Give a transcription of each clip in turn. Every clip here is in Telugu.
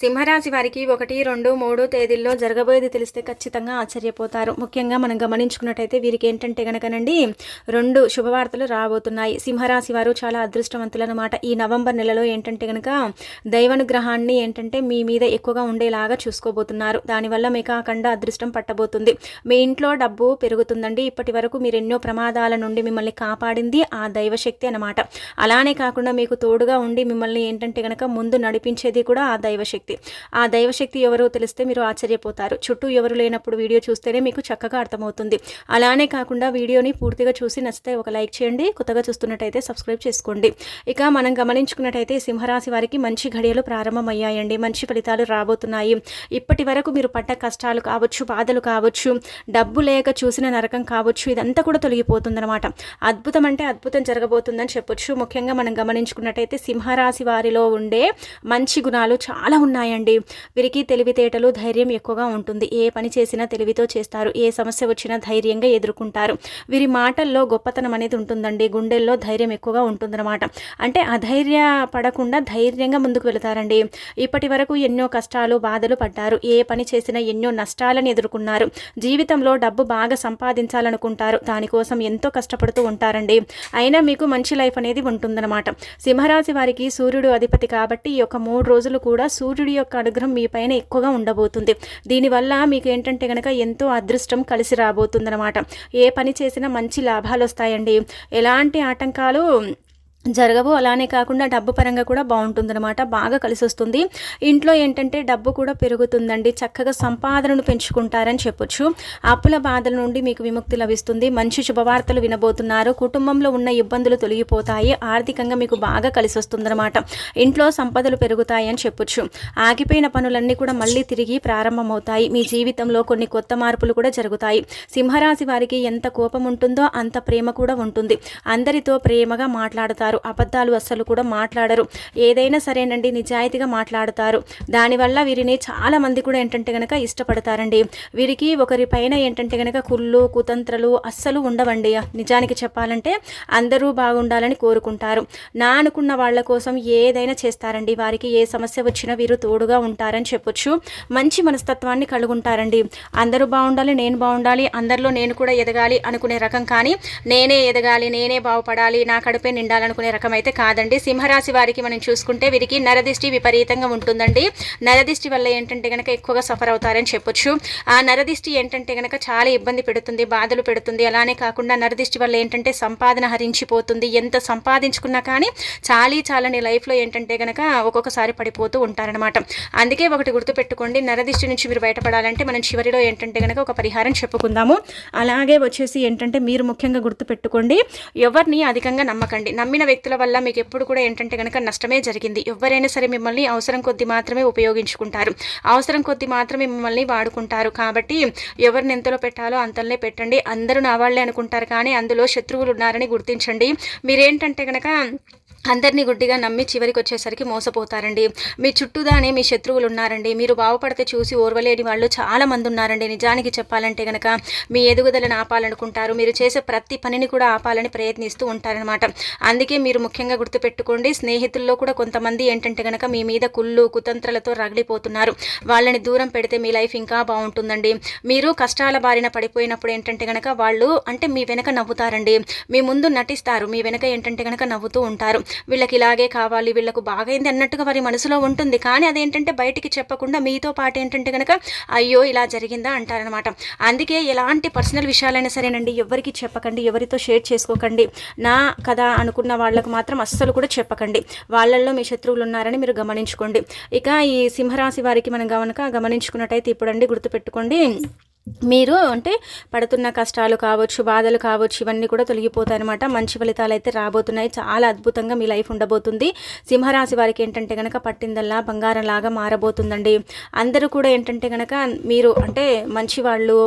సింహరాశి వారికి ఒకటి రెండు మూడు తేదీల్లో జరగబోయేది తెలిస్తే ఖచ్చితంగా ఆశ్చర్యపోతారు. ముఖ్యంగా మనం గమనించుకున్నట్టయితే వీరికి ఏంటంటే గనకనండి రెండు శుభవార్తలు రాబోతున్నాయి. సింహరాశి వారు చాలా అదృష్టవంతులన్నమాట. ఈ నవంబర్ నెలలో ఏంటంటే గనక దైవానుగ్రహాన్ని ఏంటంటే మీ మీద ఎక్కువగా ఉండేలాగా చూసుకోబోతున్నారు. దానివల్ల మీకు అఖండ అదృష్టం పట్టబోతుంది. మీ ఇంట్లో డబ్బు పెరుగుతుందండి. ఇప్పటి వరకు మీరు ఎన్నో ప్రమాదాల నుండి మిమ్మల్ని కాపాడింది ఆ దైవశక్తి అనమాట అలానే కాకుండా మీకు తోడుగా ఉండి మిమ్మల్ని ఏంటంటే గనక ముందు నడిపించేది కూడా ఆ దైవశక్తి. ఆ దైవశక్తి ఎవరో తెలిస్తే మీరు ఆశ్చర్యపోతారు. చుట్టూ ఎవరు లేనప్పుడు వీడియో చూస్తేనే మీకు చక్కగా అర్థమవుతుంది. అలానే కాకుండా వీడియోని పూర్తిగా చూసి నచ్చితే ఒక లైక్ చేయండి. కొత్తగా చూస్తున్నట్టయితే సబ్స్క్రైబ్ చేసుకోండి. ఇక మనం గమనించుకున్నట్టయితే సింహరాశి వారికి మంచి ఘడియలు ప్రారంభమయ్యాయండి. మంచి ఫలితాలు రాబోతున్నాయి. ఇప్పటి వరకు మీరు పడ్డ కష్టాలు కావచ్చు బాధలు కావచ్చు డబ్బు లేక చూసిన నరకం కావచ్చు ఇదంతా కూడా తొలగిపోతుందన్నమాట. అద్భుతం అంటే అద్భుతం జరగబోతుందని చెప్పొచ్చు. ముఖ్యంగా మనం గమనించుకున్నట్టయితే సింహరాశి వారిలో ఉండే మంచి గుణాలు చాలా ఉన్నాయి. ఉన్నాయండి వీరికి తెలివితేటలు ధైర్యం ఎక్కువగా ఉంటుంది. ఏ పని చేసినా తెలివితో చేస్తారు. ఏ సమస్య వచ్చినా ధైర్యంగా ఎదుర్కొంటారు. వీరి మాటల్లో గొప్పతనం అనేది ఉంటుందండి. గుండెల్లో ధైర్యం ఎక్కువగా ఉంటుందన్నమాట. అంటే అధైర్య పడకుండా ధైర్యంగా ముందుకు వెళతారండి. ఇప్పటి వరకు ఎన్నో కష్టాలు బాధలు పడ్డారు. ఏ పని చేసినా ఎన్నో నష్టాలను ఎదుర్కొన్నారు. జీవితంలో డబ్బు బాగా సంపాదించాలనుకుంటారు. దానికోసం ఎంతో కష్టపడుతూ ఉంటారండి. అయినా మీకు మంచి లైఫ్ అనేది ఉంటుందన్నమాట. సింహరాశి వారికి సూర్యుడు అధిపతి కాబట్టి ఈ యొక్క మూడు రోజులు కూడా సూర్యుడు యొక్క అనుగ్రహం మీ పైన ఎక్కువగా ఉండబోతుంది. దీనివల్ల మీకు ఏంటంటే కనుక ఎంతో అదృష్టం కలిసి రాబోతుందన్నమాట. ఏ పని చేసినా మంచి లాభాలు వస్తాయండి ఎలాంటి ఆటంకాలు జరగవు. అలానే కాకుండా డబ్బు పరంగా కూడా బాగుంటుందన్నమాట. బాగా కలిసి వస్తుంది ఇంట్లో ఏంటంటే డబ్బు కూడా పెరుగుతుందండి. చక్కగా సంపాదనను పెంచుకుంటారని చెప్పొచ్చు. అప్పుల బాధల నుండి మీకు విముక్తి లభిస్తుంది. మంచి శుభవార్తలు వినబోతున్నారు. కుటుంబంలో ఉన్న ఇబ్బందులు తొలగిపోతాయి. ఆర్థికంగా మీకు బాగా కలిసి వస్తుందన్నమాట ఇంట్లో సంపదలు పెరుగుతాయి అని చెప్పొచ్చు. ఆగిపోయిన పనులన్నీ కూడా మళ్ళీ తిరిగి ప్రారంభమవుతాయి. మీ జీవితంలో కొన్ని కొత్త మార్పులు కూడా జరుగుతాయి. సింహరాశి వారికి ఎంత కోపం ఉంటుందో అంత ప్రేమ కూడా ఉంటుంది. అందరితో ప్రేమగా మాట్లాడతారు. అబద్ధాలు అస్సలు కూడా మాట్లాడరు. ఏదైనా సరేనండి నిజాయితీగా మాట్లాడతారు. దానివల్ల వీరిని చాలా మంది కూడా ఏంటంటే కనుక ఇష్టపడతారండి. వీరికి ఒకరిపైన ఏంటంటే కనుక కుళ్ళు కుతంత్రలు అస్సలు ఉండవండి. నిజానికి చెప్పాలంటే అందరూ బాగుండాలని కోరుకుంటారు. నా అనుకున్న వాళ్ళ కోసం ఏదైనా చేస్తారండి. వారికి ఏ సమస్య వచ్చినా వీరు తోడుగా ఉంటారని చెప్పొచ్చు. మంచి మనస్తత్వాన్ని కలుగుంటారండి. అందరూ బాగుండాలి నేను బాగుండాలి అందరిలో నేను కూడా ఎదగాలి అనుకునే రకం కానీ నేనే ఎదగాలి నేనే బాగుపడాలి నా కడుపే నిండాలనుకునే రకం అయితే కాదండి. సింహరాశి వారికి మనం చూసుకుంటే వీరికి నరదిష్టి విపరీతంగా ఉంటుందండి. నరదిష్టి వల్ల ఏంటంటే కనుక ఎక్కువగా సఫర్ అవుతారని చెప్పొచ్చు. ఆ నరదిష్టి ఏంటంటే కనుక చాలా ఇబ్బంది పెడుతుంది బాధలు పెడుతుంది. అలానే కాకుండా నరదిష్టి వల్ల ఏంటంటే సంపాదన హరించిపోతుంది. ఎంత సంపాదించుకున్నా కానీ చాలీ చాలని లైఫ్లో ఏంటంటే కనుక ఒక్కొక్కసారి పడిపోతూ ఉంటారనమాట అందుకే ఒకటి గుర్తుపెట్టుకోండి. నరదిష్టి నుంచి మీరు బయటపడాలంటే మనం చివరిలో ఏంటంటే కనుక ఒక పరిహారం చెప్పుకుందాము. అలాగే వచ్చేసి ఏంటంటే మీరు ముఖ్యంగా గుర్తుపెట్టుకోండి. ఎవరిని అధికంగా నమ్మకండి. నమ్మిన వ్యక్తుల వల్ల మీకు ఎప్పుడు కూడా ఏంటంటే కనుక నష్టమే జరిగింది. ఎవరైనా సరే మిమ్మల్ని అవసరం కొద్ది మాత్రమే ఉపయోగించుకుంటారు. అవసరం కొద్ది మాత్రమే మిమ్మల్ని వాడుకుంటారు. కాబట్టి ఎవరిని ఎంతలో పెట్టాలో అంతలోనే పెట్టండి. అందరూ నా వాళ్ళే అనుకుంటారు. కానీ అందులో శత్రువులు ఉన్నారని గుర్తించండి. మీరేంటంటే కనుక అందరినీ గుడ్డిగా నమ్మి చివరికి వచ్చేసరికి మోసపోతారండి. మీ చుట్టూదానే మీ శత్రువులు ఉన్నారండి మీరు బాగుపడితే చూసి ఓర్వలేని వాళ్ళు చాలా మంది ఉన్నారండి నిజానికి చెప్పాలంటే కనుక మీ ఎదుగుదలను ఆపాలనుకుంటారు. మీరు చేసే ప్రతి పనిని కూడా ఆపాలని ప్రయత్నిస్తూ ఉంటారనమాట అందుకే మీరు ముఖ్యంగా గుర్తుపెట్టుకోండి స్నేహితుల్లో కూడా కొంతమంది ఏంటంటే కనుక మీ మీద కుళ్ళు కుతంత్రలతో రగిలిపోతున్నారు. వాళ్ళని దూరం పెడితే మీ లైఫ్ ఇంకా బాగుంటుందండి. మీరు కష్టాల బారిన పడిపోయినప్పుడు ఏంటంటే కనుక వాళ్ళు అంటే మీ వెనక నవ్వుతారండి. మీ ముందు నటిస్తారు. మీ వెనక ఏంటంటే కనుక నవ్వుతూ ఉంటారు. వీళ్ళకి ఇలాగే కావాలి వీళ్ళకు బాగైంది అన్నట్టుగా వారి మనసులో ఉంటుంది. కానీ అదేంటంటే బయటికి చెప్పకుండా మీతో పాటు ఏంటంటే కనుక అయ్యో ఇలా జరిగిందా? అంటారనమాట అందుకే ఎలాంటి పర్సనల్ విషయాలైనా సరేనండి ఎవరికి చెప్పకండి ఎవరితో షేర్ చేసుకోకండి. నా కథ అనుకున్న వాళ్ళకు మాత్రం అస్సలు కూడా చెప్పకండి. వాళ్ళల్లో మీ శత్రువులు ఉన్నారని మీరు గమనించుకోండి. ఇక ఈ సింహరాశి వారికి మనం గమనక గమనించుకున్నట్టయితే ఇప్పుడండి గుర్తుపెట్టుకోండి. మీరు అంటే పడుతున్న కష్టాలు కావచ్చు బాధలు కావచ్చు ఇవన్నీ కూడా తొలగిపోతాయి అనమాట మంచి ఫలితాలు అయితే రాబోతున్నాయి. చాలా అద్భుతంగా మీ లైఫ్ ఉండబోతుంది. సింహరాశి వారికి ఏంటంటే కనుక పట్టిందల్లా బంగారం లాగా మారబోతుందండి. అందరూ కూడా ఏంటంటే కనుక మీరు అంటే మంచి వాళ్ళు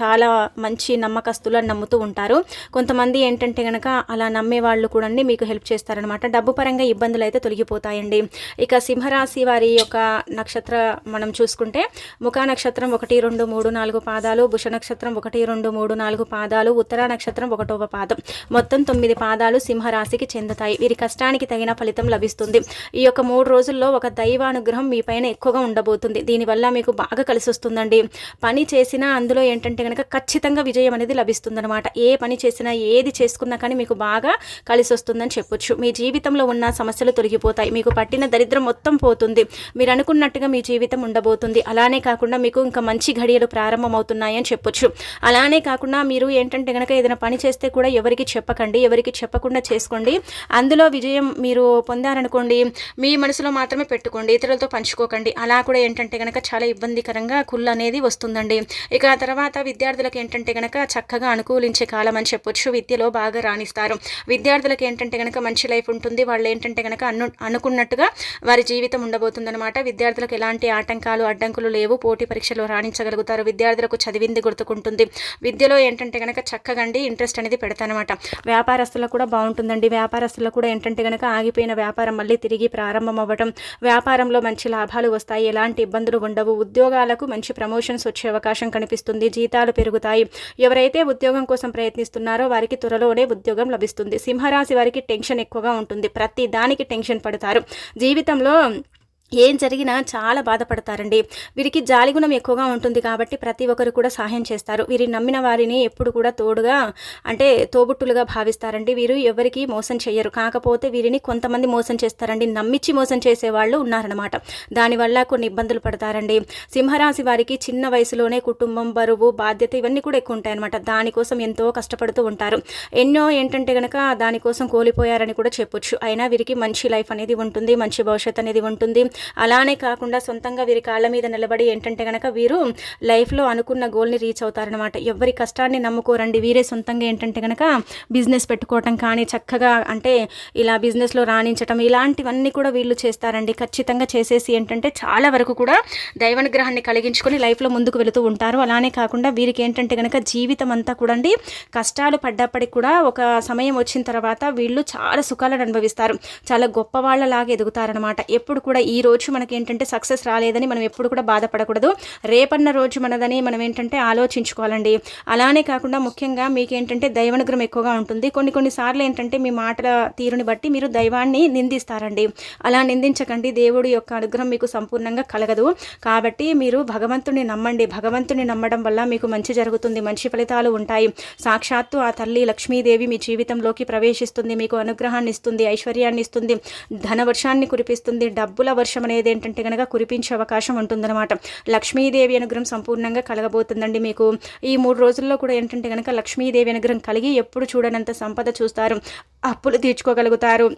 చాలా మంచి నమ్మకస్తులు అని నమ్ముతూ ఉంటారు. కొంతమంది ఏంటంటే కనుక అలా నమ్మే వాళ్ళు కూడా మీకు హెల్ప్ చేస్తారనమాట డబ్బు పరంగా ఇబ్బందులు అయితే తొలగిపోతాయండి. ఇక సింహరాశి వారి యొక్క నక్షత్ర మనం చూసుకుంటే ముఖా నక్షత్రం ఒకటి రెండు మూడు నాలుగు పాదాలు భుష నక్షత్రం ఒకటి రెండు మూడు నాలుగు పాదాలు ఉత్తర నక్షత్రం ఒకటవ పాదం. మొత్తం తొమ్మిది పాదాలు సింహరాశికి చెందుతాయి. వీరి కష్టానికి తగిన ఫలితం లభిస్తుంది. ఈ యొక్క మూడు రోజుల్లో ఒక దైవానుగ్రహం మీ పైన ఎక్కువగా ఉండబోతుంది. దీనివల్ల మీకు బాగా కలిసి వస్తుందండి పని చేసినా అందులో ఏంటంటే కనుక ఖచ్చితంగా విజయం అనేది లభిస్తుందనమాట ఏ పని చేసినా ఏది చేసుకున్నా కానీ మీకు బాగా కలిసి వస్తుందని చెప్పొచ్చు. మీ జీవితంలో ఉన్న సమస్యలు తొలగిపోతాయి. మీకు పట్టిన దరిద్రం మొత్తం పోతుంది. మీరు అనుకున్నట్టుగా మీ జీవితం ఉండబోతుంది. అలానే కాకుండా మీకు ఇంకా మంచి ఘడియలు ప్రారంభమవుతున్నాయని చెప్పొచ్చు. అలానే కాకుండా మీరు ఏంటంటే కనుక ఏదైనా పని చేస్తే కూడా ఎవరికి చెప్పకండి ఎవరికి చెప్పకుండా చేసుకోండి. అందులో విజయం మీరు పొందారనుకోండి మీ మనసులో మాత్రమే పెట్టుకోండి ఇతరులతో పంచుకోకండి. అలా కూడా ఏంటంటే కనుక చాలా ఇబ్బందికరంగా కుళ్ళు అనేది వస్తుందండి. ఇక తర్వాత విద్యార్థులకు ఏంటంటే కనుక చక్కగా అనుకూలించే కాలం అని చెప్పొచ్చు. విద్యలో బాగా రాణిస్తారు. విద్యార్థులకు ఏంటంటే కనుక మంచి లైఫ్ ఉంటుంది. వాళ్ళు ఏంటంటే కనుక అను అనుకున్నట్టుగా వారి జీవితం ఉండబోతుందన్నమాట. విద్యార్థులకు ఎలాంటి ఆటంకాలు అడ్డంకులు లేవు. పోటీ పరీక్షలు రాణించగలుగుతారు. విద్యార్థులకు చదివింది గుర్తుకుంటుంది. విద్యలో ఏంటంటే కనుక చక్కగండి ఇంట్రెస్ట్ అనేది పెడతానమాట వ్యాపారస్తులకు కూడా బాగుంటుందండి. వ్యాపారస్తులకు కూడా ఏంటంటే కనుక ఆగిపోయిన వ్యాపారం మళ్ళీ తిరిగి ప్రారంభం అవ్వడం వ్యాపారంలో మంచి లాభాలు వస్తాయి. ఎలాంటి ఇబ్బందులు ఉండవు. ఉద్యోగాలకు మంచి ప్రమోషన్స్ వచ్చే అవకాశం కనిపిస్తుంది. జీతాలు పెరుగుతాయి. ఎవరైతే ఉద్యోగం కోసం ప్రయత్నిస్తున్నారో వారికి త్వరలోనే ఉద్యోగం లభిస్తుంది. సింహరాశి వారికి టెన్షన్ ఎక్కువగా ఉంటుంది. ప్రతి దానికి టెన్షన్ పడతారు. జీవితంలో ఏం జరిగినా చాలా బాధపడతారండి. వీరికి జాలిగుణం ఎక్కువగా ఉంటుంది కాబట్టి ప్రతి ఒక్కరు కూడా సహాయం చేస్తారు. వీరి నమ్మిన వారిని ఎప్పుడు కూడా తోడుగా అంటే తోబుట్టులుగా భావిస్తారండి. వీరు ఎవరికి మోసం చేయరు కాకపోతే వీరిని కొంతమంది మోసం చేస్తారండి. నమ్మిచ్చి మోసం చేసే వాళ్ళు ఉన్నారనమాట దానివల్ల కొన్ని ఇబ్బందులు పడతారండి. సింహరాశి వారికి చిన్న వయసులోనే కుటుంబం బరువు బాధ్యత ఇవన్నీ కూడా ఎక్కువ ఉంటాయన్నమాట. దానికోసం ఎంతో కష్టపడుతూ ఉంటారు. ఎన్నో ఏంటంటే కనుక దానికోసం కోల్పోయారని కూడా చెప్పొచ్చు. అయినా వీరికి మంచి లైఫ్ అనేది ఉంటుంది మంచి భవిష్యత్ అనేది ఉంటుంది. అలానే కాకుండా సొంతంగా వీరి కాళ్ళ మీద నిలబడి ఏంటంటే కనుక వీరు లైఫ్లో అనుకున్న గోల్ని రీచ్ అవుతారనమాట ఎవరి కష్టాన్ని నమ్ముకోరండి. వీరే సొంతంగా ఏంటంటే కనుక బిజినెస్ పెట్టుకోవటం కానీ చక్కగా అంటే ఇలా బిజినెస్లో రాణించటం ఇలాంటివన్నీ కూడా వీళ్ళు చేస్తారండి. ఖచ్చితంగా చేసేసి ఏంటంటే చాలా వరకు కూడా దైవనుగ్రహాన్ని కలిగించుకొని లైఫ్లో ముందుకు వెళుతూ ఉంటారు. అలానే కాకుండా వీరికి ఏంటంటే కనుక జీవితం అంతా కూడా అండి కష్టాలు పడ్డప్పటికి కూడా ఒక సమయం వచ్చిన తర్వాత వీళ్ళు చాలా సుఖాలను అనుభవిస్తారు. చాలా గొప్ప వాళ్ళలాగా ఎదుగుతారనమాట ఎప్పుడు కూడా ఈ రోజు మనకి ఏంటంటే సక్సెస్ రాలేదని మనం ఎప్పుడు కూడా బాధపడకూడదు. రేపన్న రోజు మనదని మనం ఏంటంటే ఆలోచించుకోవాలండి. అలానే కాకుండా ముఖ్యంగా మీకు ఏంటంటే దైవానుగ్రహం ఎక్కువగా ఉంటుంది. కొన్ని కొన్నిసార్లు ఏంటంటే మీ మాటల తీరుని బట్టి మీరు దైవాన్ని నిందిస్తారండి. అలా నిందించకండి. దేవుడి యొక్క అనుగ్రహం మీకు సంపూర్ణంగా కలగదు. కాబట్టి మీరు భగవంతుని నమ్మండి. భగవంతుని నమ్మడం వల్ల మీకు మంచి జరుగుతుంది. మంచి ఫలితాలు ఉంటాయి. సాక్షాత్తు ఆ తల్లి లక్ష్మీదేవి మీ జీవితంలోకి ప్రవేశిస్తుంది. మీకు అనుగ్రహాన్ని ఇస్తుంది. ఐశ్వర్యాన్ని ఇస్తుంది. ధనవర్షాన్ని కురిపిస్తుంది. డబ్బుల వర్షం వర్షం అనేది ఏంటంటే కనుక కురిపించే అవకాశం ఉంటుందన్నమాట. లక్ష్మీదేవి అనుగ్రహం సంపూర్ణంగా కలగబోతుందండి మీకు. ఈ మూడు రోజుల్లో కూడా ఏంటంటే కనుక లక్ష్మీదేవి అనుగ్రహం కలిగి ఎప్పుడు చూడనంత సంపద చూస్తారు. అప్పులు తీర్చుకోగలుగుతారు.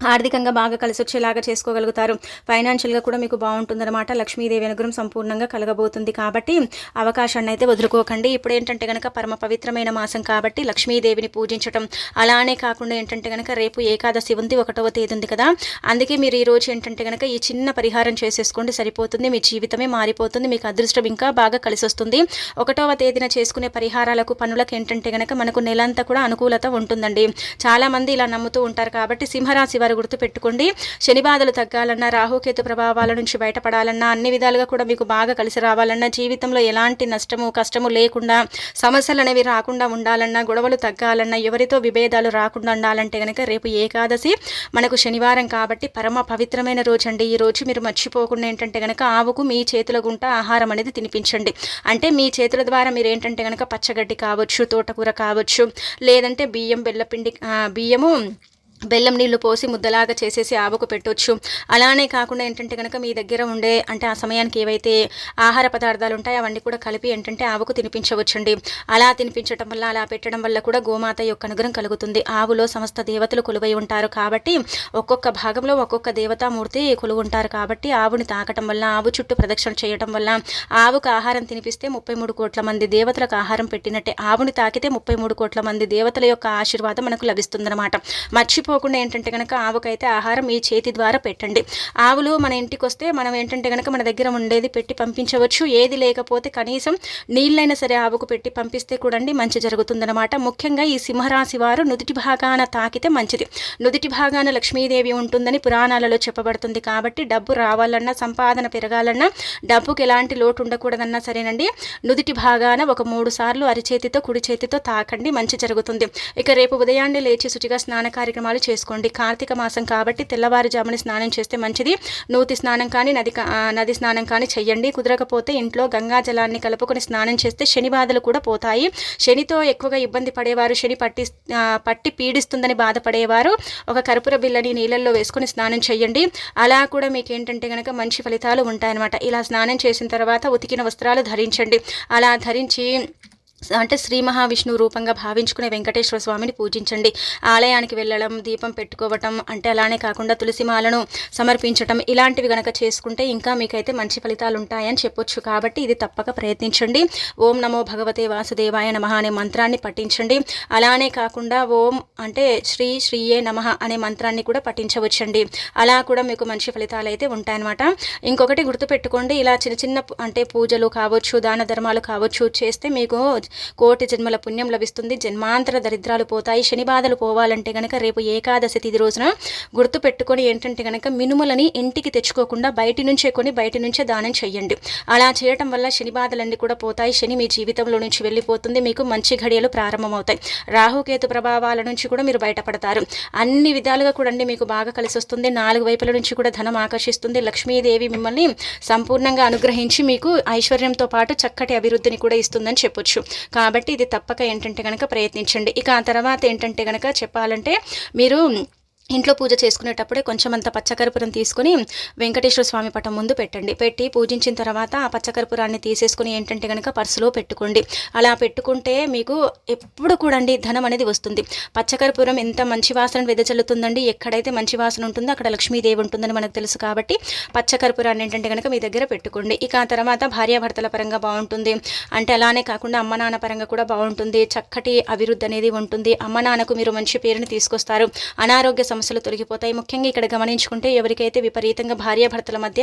ఆర్థికంగా బాగా కలిసి వచ్చేలాగా చేసుకోగలుగుతారు ఫైనాన్షియల్గా కూడా మీకు బాగుంటుందన్నమాట. లక్ష్మీదేవి అనుగ్రహం సంపూర్ణంగా కలగబోతుంది కాబట్టి అవకాశాన్ని అయితే వదులుకోకండి. ఇప్పుడు ఏంటంటే కనుక పరమ పవిత్రమైన మాసం కాబట్టి లక్ష్మీదేవిని పూజించడం అలానే కాకుండా ఏంటంటే కనుక రేపు ఏకాదశి ఉంది ఒకటవ తేదీ ఉంది కదా. అందుకే మీరు ఈరోజు ఏంటంటే కనుక ఈ చిన్న పరిహారం చేసేసుకోండి. సరిపోతుంది మీ జీవితమే మారిపోతుంది మీకు అదృష్టం ఇంకా బాగా కలిసి వస్తుంది ఒకటవ తేదీన చేసుకునే పరిహారాలకు పనులకు ఏంటంటే కనుక మనకు నెలంతా కూడా అనుకూలత ఉంటుందండి. చాలామంది ఇలా నమ్ముతూ ఉంటారు కాబట్టి సింహరాశి వారు గుర్తుపెట్టుకోండి శని బాధలు తగ్గాలన్నా రాహుకేతు ప్రభావాల నుంచి బయటపడాలన్నా అన్ని విధాలుగా కూడా మీకు బాగా కలిసి రావాలన్నా జీవితంలో ఎలాంటి నష్టము కష్టము లేకుండా సమస్యలు అనేవి రాకుండా ఉండాలన్నా గొడవలు తగ్గాలన్నా ఎవరితో విభేదాలు రాకుండా ఉండాలంటే కనుక రేపు ఏకాదశి మనకు శనివారం కాబట్టి పరమ పవిత్రమైన రోజు అండి ఈ రోజు మీరు మర్చిపోకుండా ఏంటంటే కనుక ఆవుకు మీ చేతుల గుంట ఆహారం అనేది తినిపించండి. అంటే మీ చేతుల ద్వారా మీరు ఏంటంటే కనుక పచ్చగడ్డి కావచ్చు తోటకూర కావచ్చు లేదంటే బియ్యం బెల్లపిండి బియ్యము బెల్లం నీళ్ళు పోసి ముద్దలాగా చేసేసి ఆవుకు పెట్టొచ్చు. అలానే కాకుండా ఏంటంటే కనుక మీ దగ్గర ఉండే అంటే ఆ సమయానికి ఏవైతే ఆహార పదార్థాలు ఉంటాయో అవన్నీ కూడా కలిపి ఏంటంటే ఆవుకు తినిపించవచ్చండి. అలా తినిపించడం వల్ల అలా పెట్టడం వల్ల కూడా గోమాత యొక్క అనుగ్రహం కలుగుతుంది. ఆవులో సమస్త దేవతలు కొలువై ఉంటారు కాబట్టి ఒక్కొక్క భాగంలో ఒక్కొక్క దేవతామూర్తి కొలువు ఉంటారు కాబట్టి ఆవుని తాకటం వల్ల ఆవు చుట్టూ ప్రదక్షిణ చేయడం వల్ల ఆవుకు ఆహారం తినిపిస్తే ముప్పై మూడు కోట్ల మంది దేవతలకు ఆహారం పెట్టినట్టే ఆవుని తాకితే ముప్పై మూడు కోట్ల మంది దేవతల యొక్క ఆశీర్వాదం మనకు లభిస్తుందన్నమాట. మర్చి మర్చిపోకుండా ఏంటంటే కనుక ఆవుకైతే ఆహారం ఈ చేతి ద్వారా పెట్టండి. ఆవులు మన ఇంటికి వస్తే మనం ఏంటంటే కనుక మన దగ్గర ఉండేది పెట్టి పంపించవచ్చు. ఏది లేకపోతే కనీసం నీళ్ళైనా సరే ఆవుకు పెట్టి పంపిస్తే కూడండి మంచి జరుగుతుందన్నమాట. ముఖ్యంగా ఈ సింహరాశి వారు నుదుటి భాగాన తాకితే మంచిది. నుదుటి భాగాన లక్ష్మీదేవి ఉంటుందని పురాణాలలో చెప్పబడుతుంది కాబట్టి డబ్బు రావాలన్నా సంపాదన పెరగాలన్నా డబ్బుకి ఎలాంటి లోటు ఉండకూడదన్నా సరేనండి. నుదుటి భాగాన ఒక మూడు సార్లు అరిచేతితో కుడి చేతితో తాకండి మంచి జరుగుతుంది. ఇక రేపు ఉదయాన్నే లేచి శుచిగా స్నాన కార్యక్రమాలు చేసుకోండి. కార్తీక మాసం కాబట్టి తెల్లవారుజామున స్నానం చేస్తే మంచిది. నూతి స్నానం కానీ నది నది స్నానం కానీ చెయ్యండి. కుదరకపోతే ఇంట్లో గంగా జలాన్ని కలుపుకొని స్నానం చేస్తే శని బాధలు కూడా పోతాయి. శనితో ఎక్కువగా ఇబ్బంది పడేవారు శని పట్టి పట్టి పీడిస్తుందని బాధపడేవారు. ఒక కర్పూర బిల్లని నీళ్ళల్లో వేసుకొని స్నానం చేయండి అలా కూడా మీకు ఏంటంటే కనుక మంచి ఫలితాలు ఉంటాయన్నమాట. ఇలా స్నానం చేసిన తర్వాత ఉతికిన వస్త్రాలు ధరించండి. అలా ధరించి అంటే శ్రీ మహావిష్ణు రూపంగా భావించుకునే వెంకటేశ్వర స్వామిని పూజించండి. ఆలయానికి వెళ్ళడం దీపం పెట్టుకోవటం అంటే అలానే కాకుండా తులసిమాలను సమర్పించటం ఇలాంటివి గనక చేసుకుంటే ఇంకా మీకైతే మంచి ఫలితాలు ఉంటాయని చెప్పొచ్చు. కాబట్టి ఇది తప్పక ప్రయత్నించండి. ఓం నమో భగవతే వాసుదేవాయ నమ అనే మంత్రాన్ని పఠించండి. అలానే కాకుండా ఓం అంటే శ్రీ శ్రీయే నమ అనే మంత్రాన్ని కూడా పఠించవచ్చండి. అలా కూడా మీకు మంచి ఫలితాలు అయితే ఉంటాయన్నమాట. ఇంకొకటి గుర్తుపెట్టుకోండి. ఇలా చిన్న చిన్న అంటే పూజలు కావచ్చు దాన ధర్మాలు కావచ్చు చేస్తే మీకు కోటి జన్మల పుణ్యం లభిస్తుంది. జన్మాంతర దరిద్రాలు పోతాయి. శని బాధలు పోవాలంటే గనక రేపు ఏకాదశి తిది రోజున గుర్తు పెట్టుకొని ఏంటంటే గనక మినుములని ఇంటికి తెచ్చుకోకుండా బయటి నుంచే కొని బయట నుంచే దానం చేయండి అలా చేయటం వల్ల శని బాధలన్నీ కూడా పోతాయి. శని మీ జీవితంలో నుంచి వెళ్ళిపోతుంది. మీకు మంచి ఘడియలు ప్రారంభమవుతాయి. రాహుకేతు ప్రభావాల నుంచి కూడా మీరు బయటపడతారు. అన్ని విధాలుగా కూడా అండి మీకు బాగా కలిసి వస్తుంది. నాలుగు వైపుల నుంచి కూడా ధనం ఆకర్షిస్తుంది. లక్ష్మీదేవి మిమ్మల్ని సంపూర్ణంగా అనుగ్రహించి మీకు ఐశ్వర్యంతో పాటు చక్కటి అభివృద్ధిని కూడా ఇస్తుందని చెప్పొచ్చు. కాబట్టి ఇది తప్పక ఏంటంటే కనుక ప్రయత్నించండి. ఇక ఆ తర్వాత ఏంటంటే కనుక చెప్పాలంటే మీరు ఇంట్లో పూజ చేసుకునేటప్పుడే కొంచెం అంత పచ్చకర్పూరం తీసుకుని వెంకటేశ్వర స్వామి పటం ముందు పెట్టండి. పెట్టి పూజించిన తర్వాత ఆ పచ్చకర్పూరాన్ని తీసేసుకుని ఏంటంటే కనుక పర్సులో పెట్టుకోండి. అలా పెట్టుకుంటే మీకు ఎప్పుడు కూడా ధనం అనేది వస్తుంది. పచ్చకర్పూరం ఎంత మంచి వాసన వెదజల్లుతుందండి ఎక్కడైతే మంచి వాసన ఉంటుందో అక్కడ లక్ష్మీదేవి ఉంటుందని మనకు తెలుసు కాబట్టి పచ్చకర్పూరాన్ని ఏంటంటే కనుక మీ దగ్గర పెట్టుకోండి. ఇక ఆ తర్వాత భార్యాభర్తల పరంగా బాగుంటుంది. అంటే అలానే కాకుండా అమ్మ నాన్న పరంగా కూడా బాగుంటుంది. చక్కటి అభివృద్ధి అనేది ఉంటుంది. అమ్మ నాన్నకు మీరు మంచి పేరుని తీసుకొస్తారు. అనారోగ్య సమస్యలు తొలగిపోతాయి. ముఖ్యంగా ఇక్కడ గమనించుకుంటే ఎవరికైతే విపరీతంగా భార్యాభర్తల మధ్య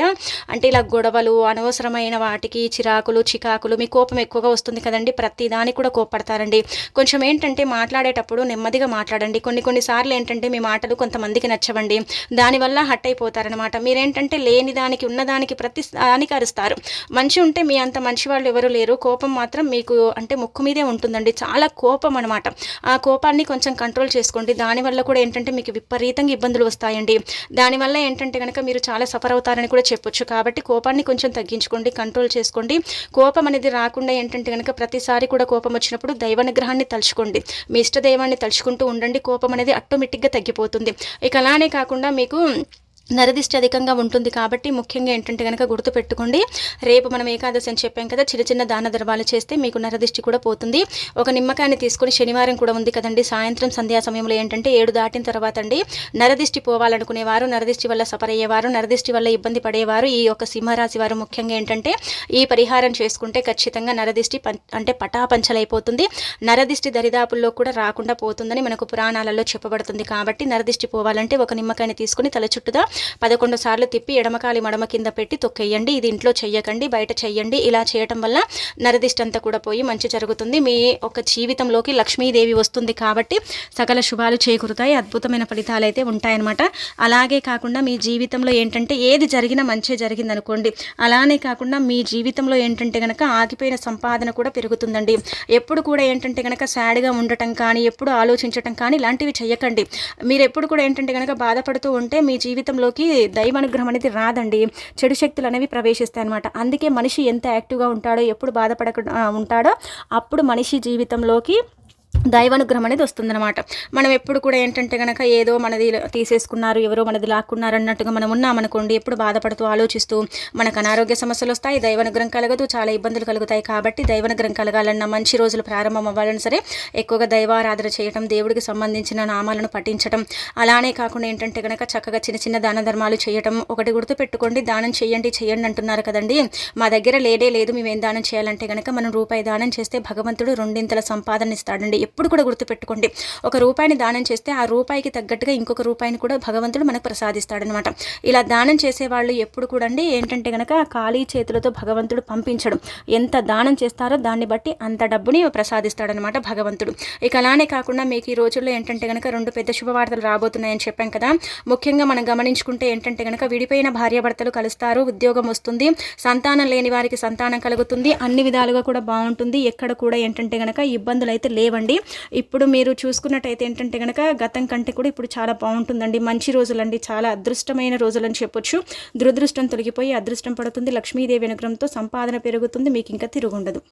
అంటే ఇలా గొడవలు అనవసరమైన వాటికి చిరాకులు చికాకులు మీ కోపం ఎక్కువగా వస్తుంది కదండి. ప్రతి దానికి కూడా కోప్పడతారండి. కొంచెం ఏంటంటే మాట్లాడేటప్పుడు నెమ్మదిగా మాట్లాడండి. కొన్ని కొన్నిసార్లు ఏంటంటే మీ మాటలు కొంతమందికి నచ్చవండి. దానివల్ల హట్ అయిపోతారనమాట మీరేంటంటే లేని దానికి ఉన్నదానికి ప్రతి దానికి అరుస్తారు మంచి ఉంటే మీ అంత మంచి వాళ్ళు ఎవరు లేరు. కోపం మాత్రం మీకు అంటే ముక్కు మీదే ఉంటుందండి. చాలా కోపం అనమాట ఆ కోపాన్ని కొంచెం కంట్రోల్ చేసుకోండి. దానివల్ల కూడా ఏంటంటే మీకు విపరీత విపరీతంగా ఇబ్బందులు వస్తాయండి. దానివల్ల ఏంటంటే కనుక మీరు చాలా సఫర్ అవుతారని కూడా చెప్పొచ్చు. కాబట్టి కోపాన్ని కొంచెం తగ్గించుకోండి కంట్రోల్ చేసుకోండి. కోపం అనేది రాకుండా ఏంటంటే కనుక ప్రతిసారి కూడా కోపం వచ్చినప్పుడు దైవ నిగ్రహాన్ని తలుచుకోండి. మీ ఇష్టదైవాన్ని తలుచుకుంటూ ఉండండి. కోపం అనేది ఆటోమేటిక్గా తగ్గిపోతుంది. ఇక అలానే కాకుండా మీకు నరదిష్టి అధికంగా ఉంటుంది కాబట్టి ముఖ్యంగా ఏంటంటే కనుక గుర్తుపెట్టుకోండి రేపు మనం ఏకాదశి అని చెప్పాం కదా చిన్న చిన్న దాన ధర్మాలు చేస్తే మీకు నరదిష్టి కూడా పోతుంది. ఒక నిమ్మకాయని తీసుకొని శనివారం కూడా ఉంది కదండి సాయంత్రం సంధ్యా సమయంలో ఏంటంటే ఏడు దాటిన తర్వాత అండి నరదిష్టి పోవాలనుకునేవారు నరదిష్టి వల్ల సఫర్ అయ్యేవారు నరదిష్టి వల్ల ఇబ్బంది పడేవారు ఈ యొక్క సింహరాశి వారు ముఖ్యంగా ఏంటంటే ఈ పరిహారం చేసుకుంటే ఖచ్చితంగా నరదిష్టి అంటే పటాపంచలైపోతుంది. నరదిష్టి దరిదాపుల్లో కూడా రాకుండా పోతుందని మనకు పురాణాలలో చెప్పబడుతుంది కాబట్టి నరదిష్టి పోవాలంటే ఒక నిమ్మకాయని తీసుకుని తల చుట్టుదా పదకొండు సార్లు తిప్పి ఎడమకాలి మడమ కింద పెట్టి తొక్కేయండి. ఇది ఇంట్లో చెయ్యకండి బయట చెయ్యండి. ఇలా చేయటం వల్ల నరదిష్టంతా కూడా పోయి మంచి జరుగుతుంది. మీ ఒక జీవితంలోకి లక్ష్మీదేవి వస్తుంది కాబట్టి సకల శుభాలు చేకూరుతాయి. అద్భుతమైన ఫలితాలు అయితే ఉంటాయన్నమాట. అలాగే కాకుండా మీ జీవితంలో ఏంటంటే ఏది జరిగినా మంచి జరిగింది అనుకోండి అలానే కాకుండా మీ జీవితంలో ఏంటంటే కనుక ఆగిపోయిన సంపాదన కూడా పెరుగుతుందండి. ఎప్పుడు కూడా ఏంటంటే కనుక సాడ్గా ఉండటం కానీ ఎప్పుడు ఆలోచించటం కానీ ఇలాంటివి చేయకండి మీరు ఎప్పుడు కూడా ఏంటంటే కనుక బాధపడుతూ ఉంటే మీ జీవితంలో జీవితంలోకి దైవానుగ్రహం అనేది రాదండి. చెడు శక్తులు అనేవి ప్రవేశిస్తాయి అనమాట అందుకే మనిషి ఎంత యాక్టివ్గా ఉంటాడో ఎప్పుడు బాధపడకుండా ఉంటాడో అప్పుడు మనిషి జీవితంలోకి దైవానుగ్రహం అనేది వస్తుందన్నమాట. మనం ఎప్పుడు కూడా ఏంటంటే కనుక ఏదో మనది తీసేసుకున్నారు ఎవరో మనది లాక్కున్నారు అన్నట్టుగా మనం ఉన్నామనుకోండి ఎప్పుడు బాధపడుతూ ఆలోచిస్తూ మనకు అనారోగ్య సమస్యలు వస్తాయి దైవానుగ్రహం కలగదు చాలా ఇబ్బందులు కలుగుతాయి కాబట్టి దైవానుగ్రహం కలగాలన్న మంచి రోజులు ప్రారంభం అవ్వాలని సరే ఎక్కువగా దైవారాధన చేయటం దేవుడికి సంబంధించిన నామాలను పఠించడం అలానే కాకుండా ఏంటంటే కనుక చక్కగా చిన్న చిన్న దాన ధర్మాలు చేయటం ఒకటి గుర్తుపెట్టుకోండి. దానం చేయండి చేయండి అంటున్నారు కదండి. మా దగ్గర లేడే లేదు మేము ఏం దానం చేయాలంటే కనుక మనం రూపాయి దానం చేస్తే భగవంతుడు రెండింతల సంపాదన ఇస్తాడండి. ఎప్పుడు కూడా గుర్తుపెట్టుకోండి. ఒక రూపాయిని దానం చేస్తే ఆ రూపాయికి తగ్గట్టుగా ఇంకొక రూపాయిని కూడా భగవంతుడు మనకు ప్రసాదిస్తాడనమాట. ఇలా దానం చేసేవాళ్ళు ఎప్పుడు కూడా అండి ఏంటంటే కనుక ఖాళీ చేతులతో భగవంతుడు పంపించడం. ఎంత దానం చేస్తారో దాన్ని బట్టి అంత డబ్బుని ప్రసాదిస్తాడనమాట భగవంతుడు. ఇక అలానే కాకుండా మీకు ఈ రోజుల్లో ఏంటంటే కనుక రెండు పెద్ద శుభవార్తలు రాబోతున్నాయని చెప్పాం కదా. ముఖ్యంగా మనం గమనించుకుంటే ఏంటంటే కనుక విడిపోయిన భార్యాభర్తలు కలుస్తారు ఉద్యోగం వస్తుంది సంతానం లేని వారికి సంతానం కలుగుతుంది అన్ని విధాలుగా కూడా బాగుంటుంది. ఎక్కడ కూడా ఏంటంటే గనక ఇబ్బందులు అయితే లేవండి. ఇప్పుడు మీరు చూసుకున్నట్టయితే ఏంటంటే కనుక గతం కంటే కూడా ఇప్పుడు చాలా బాగుంటుందండి. మంచి రోజులండి. చాలా అదృష్టమైన రోజులని చెప్పొచ్చు. దురదృష్టం తొలగిపోయి అదృష్టం పడుతుంది. లక్ష్మీదేవి అనుగ్రహంతో సంపాదన పెరుగుతుంది. మీకు ఇంకా తిరుగుండదు.